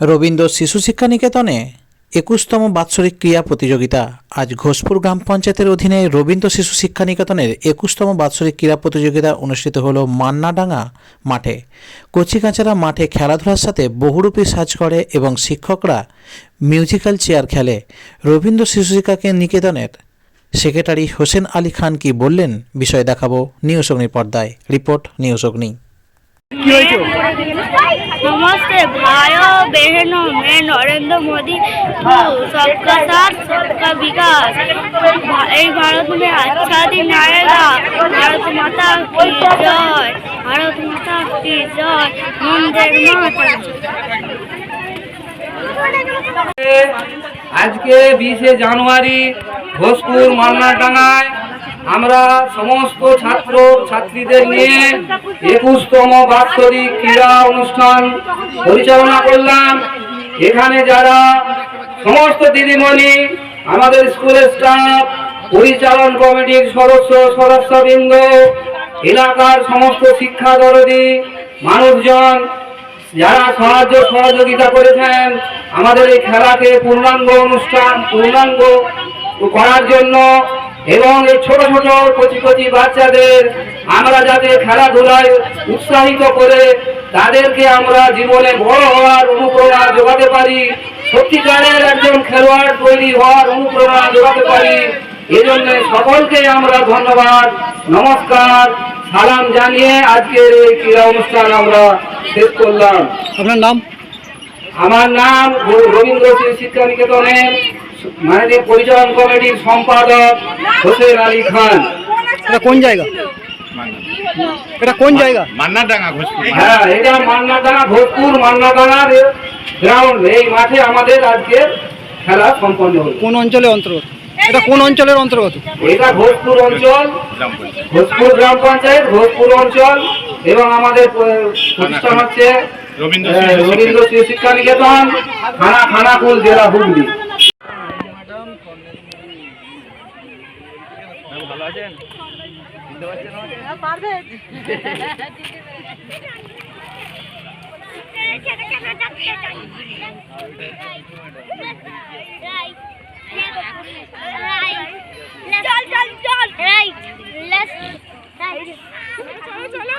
রবীন্দ্র শিশু শিক্ষা নিকেতনে একুশতম বাৎসরিক ক্রীড়া প্রতিযোগিতা। আজ ঘোষপুর গ্রাম পঞ্চায়েতের অধীনে রবীন্দ্র শিশু শিক্ষা নিকেতনের একুশতম বাৎসরিক ক্রীড়া প্রতিযোগিতা অনুষ্ঠিত হল মান্নাডাঙ্গা মাঠে। কচিকাঁচারা মাঠে খেলাধুলার সাথে বহুরূপী সাজ করে এবং শিক্ষকরা মিউজিক্যাল চেয়ার খেলে। রবীন্দ্র শিশু শিক্ষা নিকেতনের সেক্রেটারি হোসেন আলী খান কি বললেন, বিষয় দেখাবো নিউজ অগ্নি পর্দায়। রিপোর্ট নিউজ অগ্নি। কি হয়েছে नमस्ते भाइयों बहनों मैं नरेंद्र मोदी हूँ सबका साथ सबका विकास भा- এই भारत में अच्छा दिन आएगा भारत माता की जय भारत माता की जय वंदे मातरम আজকে বিশে জানুয়ারি ঘোষপুর মালনাডাঙ্গায় আমরা সমস্ত ছাত্র ছাত্রীদের নিয়ে একুশতম বাৎসরিক ক্রীড়া অনুষ্ঠান পরিচালনা করলাম। এখানে যারা সমস্ত দিদিমণি, আমাদের স্কুলের স্টাফ, পরিচালন কমিটির সদস্য, সদস্যবৃন্দ, এলাকার সমস্ত শিক্ষা দরদি, মানুষজন, যারা সাহায্য সহযোগিতা করেছেন, আমাদের এই খেলাকে পূর্ণাঙ্গ অনুষ্ঠান, পূর্ণাঙ্গ করার জন্য এবং এই ছোট ছোট কচি কচি বাচ্চাদের আমরা যাতে খেলাধুলায় উৎসাহিত করে তাদেরকে আমরা জীবনে বড় হওয়ার অনুপ্রেরণা যোগাতে পারি। সত্যিকারের একজন খেলোয়াড় তৈরি হওয়ার অনুপ্রেরণা যোগাতে পারি। এজন্য সকলকে আমরা ধন্যবাদ নমস্কার সালাম জানিয়ে আজকের এই ক্রীড়া অনুষ্ঠান আমরা শেষ করলাম। আপনার নাম? আমার নাম রবীন্দ্র শিক্ষা নিকেতনের মাননীয় পরিচালন কমিটির সম্পাদক হোসেন আলী খান। এটা কোন জায়গা? এটা কোন জায়গা? মান্নাডাঙ্গা ঘোষপুর। হ্যাঁ এটা মান্নাদানা ভোজপুর মান্নাদানার গ্রাউন্ড এই মাঠে আমাদের আজকে খেলা সম্পন্ন হল। কোন অঞ্চলে অন্তর্গত? এটা কোন অঞ্চলের অন্তর্গত? এটা ভোজপুর অঞ্চল ভোজপুর গ্রাম পঞ্চায়েত ভোজপুর অঞ্চল এবং আমাদের প্রতিষ্ঠান হচ্ছে রবীন্দ্র শিশু শিক্ষা নিকেতন থানা খানাকুল জেলা হুগলি। চল চল চল। রাইট লেটস চলো চলো।